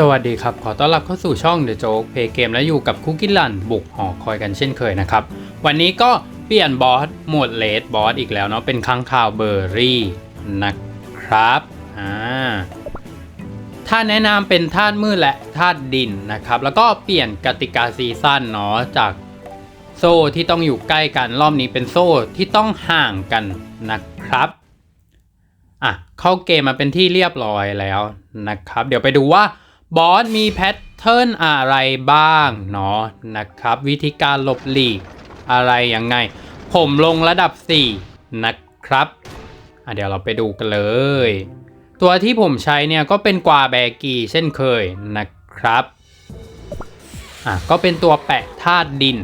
สวัสดีครับ ขอต้อนรับเข้าสู่ช่อง The Joke Play Game และอยู่กับคุกกี้ลันบุกหอคอยกันเช่นเคยนะครับ วันนี้ก็เปลี่ยนบอสหมดเลดบอสอีกแล้วเนาะเป็นค้างคาวเบอร์รี่นะครับอ่าธาแนะนำเป็นธาตุมืดและธาตุดินนะครับ แล้วก็เปลี่ยนกติกาซีซั่นเนาะจากโซ่ที่ต้องอยู่ใกล้กันรอบนี้เป็นโซ่ที่ต้องห่างกันนะครับอะเข้าเกมมาเป็นที่เรียบร้อยแล้วนะครับ เดี๋ยวไปดูว่า บอสมีแพทเทิร์นอะไรบ้างเนาะนะครับ วิธีการหลบหลีกอะไรยังไง ผมลงระดับ 4 นะครับอะเดี๋ยวเราไปดูกันเลย ตัวที่ผมใช้เนี่ยก็เป็นกวาแบกีเช่นเคยนะครับอะก็เป็นตัวแปะธาตุดิน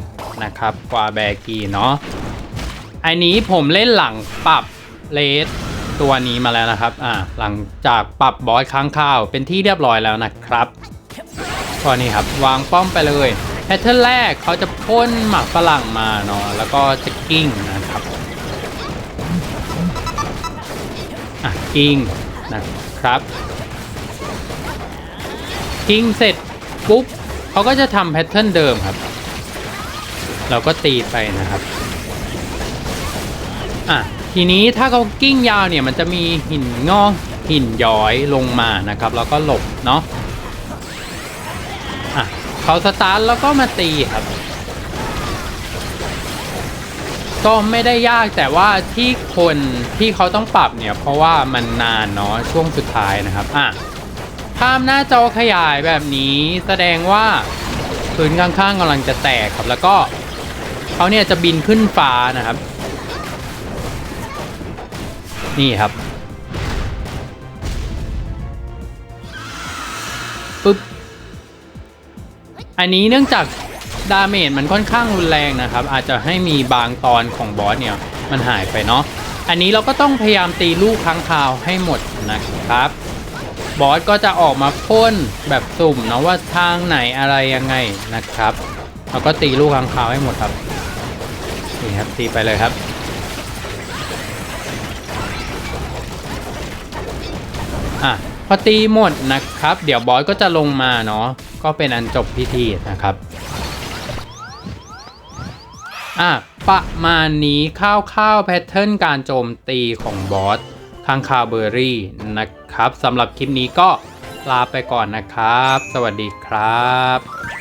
นะครับกวาแบกีเนาะอันนี้ผมเล่นหลังปรับเลส ตัวนี้มาแล้วนะครับอ่าหลังจากปรับบอสค้างข้าวเป็นที่เรียบร้อยแล้วนะครับก็นี่ครับวางป้อมไปเลยแพทเทิร์นแรกเขาจะพ่นหมักฝรั่งมาเนาะแล้วก็จะกิ้งนะครับอะกิ้งนะครับกิ้งเสร็จปุ๊บเขาก็จะทำแพทเทิร์นเดิมครับ เราก็ตีไปนะครับอะ ทีนี้ถ้าเขากิ้งยาวเนี่ยมันจะมีหินงอกหินย้อยลงมานะครับ แล้วก็หลบเนาะอะเขาสตาร์ทแล้วก็มาตีครับก็ไม่ได้ยากแต่ว่าที่คนที่เขาต้องปรับเนี่ยเพราะว่ามันนานเนาะช่วงสุดท้ายนะครับอะภาพหน้าจอขยายแบบนี้แสดงว่าพื้นข้างๆกำลังจะแตกครับ แล้วก็เขาเนี่ยจะบินขึ้นฟ้านะครับ นี่ครับปึ๊บ อันนี้เนื่องจากดาเมจมันค่อนข้างรุนแรงนะครับ อาจจะให้มีบางตอนของบอสเนี่ย มันหายไปเนาะอันนี้เราก็ต้องพยายามตีลูกค้างคาวให้หมดนะครับ บอสก็จะออกมาพ่นแบบสุ่มเนาะว่าทางไหนอะไรยังไงนะครับเราก็ตีลูกค้างคาวให้หมดครับนี่ครับตีไปเลยครับ อะพอตีหมดนะครับ เดี๋ยวบอสก็จะลงมาเนาะก็เป็นอันจบพิธีนะครับอะประมาณนี้ข้าวๆแพทเทิร์นการโจมตีของบอสข้างคาวเบอร์รี่นะครับสำหรับคลิปนี้ก็ลาไปก่อนนะครับ สวัสดีครับ